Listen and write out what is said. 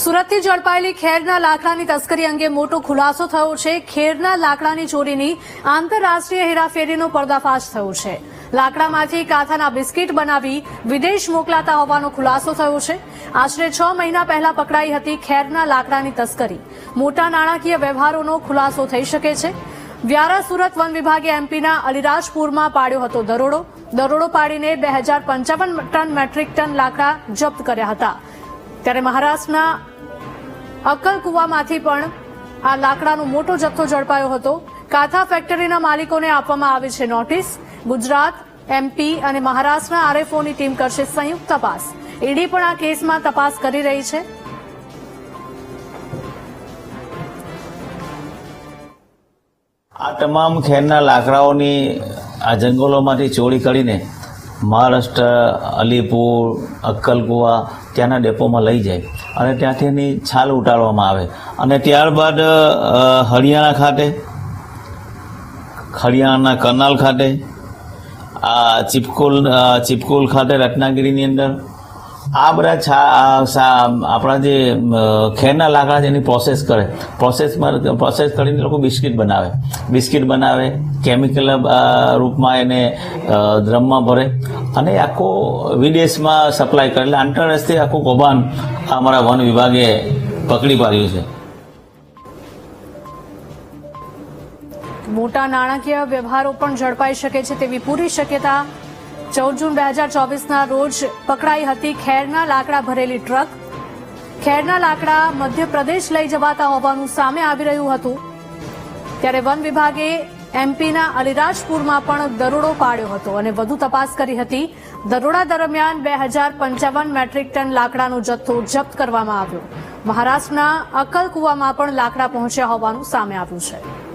સુરતથી ઝડપાયેલી ખેરના લાકડાની તસ્કરી અંગે મોટો ખુલાસો થયો છે. ખેરના લાકડાની ચોરીની આંતરરાષ્ટ્રીય હેરાફેરીનો પર્દાફાશ થયો છે. લાકડામાંથી કાથાના બિસ્કિટ બનાવી વિદેશ મોકલાતા હોવાનો ખુલાસો થયો છે. આશરે છ મહિના પહેલા પકડાઈ હતી ખેરના લાકડાની તસ્કરી. મોટા નાણાકીય વ્યવહારોનો ખુલાસો થઈ શકે છે. વ્યારા સુરત વન વિભાગે એમપીના અલિરાજપુરમાં પાડ્યો હતો દરોડો. દરોડો પાડીને બે હજાર પંચાવન ટન મેટ્રિક ટન લાકડા જપ્ત કર્યા હતા. ત્યારે મહારાષ્ટ્રના અક્કલકુવામાંથી પણ આ લાકડાનો મોટો જથ્થો ઝડપાયો હતો. કાથા ફેક્ટરીના માલિકોને આપવામાં આવી છે નોટિસ ગુજરાત એમપી અને મહારાષ્ટ્રના આરએફઓની ટીમ કરશે સંયુક્ત તપાસ. ઈડી પણ આ કેસમાં તપાસ કરી રહી છે. આ તમામ ખેરના લાકડાઓની આ જંગલોમાંથી ચોરી કરીને મહારાષ્ટ્ર, અલીપુર, અક્કલકુવા ત્યાંના ડેપોમાં લઈ જાય અને ત્યાંથી એની છાલ ઉતારવામાં આવે. અને ત્યારબાદ હરિયાણા ખાતે, હરિયાણાના કરનાલ ખાતે, આ ચિપકોલ ચિપકોલ ખાતે રત્નાગીરીની અંદર આ બધા છા આપણા જે ખેરના લાકડા એની પ્રોસેસ કરે. પ્રોસેસમાં પ્રોસેસ કરીને લોકો બિસ્કિટ બનાવે. બિસ્કિટ બનાવે કેમિકલ રૂપમાં એને ડ્રમમાં ભરે અને આખો વિદેશમાં સપ્લાય કરે. એટલે આંતરરાષ્ટ્રીય આખું કૌભાંડ અમારા વન વિભાગે પકડી પાડ્યું છે. મોટા નાણાકીય વ્યવહારો પણ ઝડપાઈ શકે છે તેવી પૂરી શક્યતા ચૌદ જૂન બે હજાર ચોવીસના રોજ પકડાઈ હતી ખેરના લાકડા ભરેલી ટ્રક. ખેરના લાકડા મધ્યપ્રદેશ લઈ જવાતા હોવાનું સામે આવી રહ્યું હતું. ત્યારે વન વિભાગે એમપીના અલિરાજપુરમાં પણ દરોડો પાડ્યો હતો અને વધુ તપાસ કરી હતી. દરોડા દરમિયાન બે હજાર પંચાવન મેટ્રિક ટન લાકડાનો જથ્થો જપ્ત કરવામાં આવ્યો. મહારાષ્ટ્રના અકલકુવામાં પણ લાકડા પહોંચ્યા હોવાનું સામે આવ્યું છે.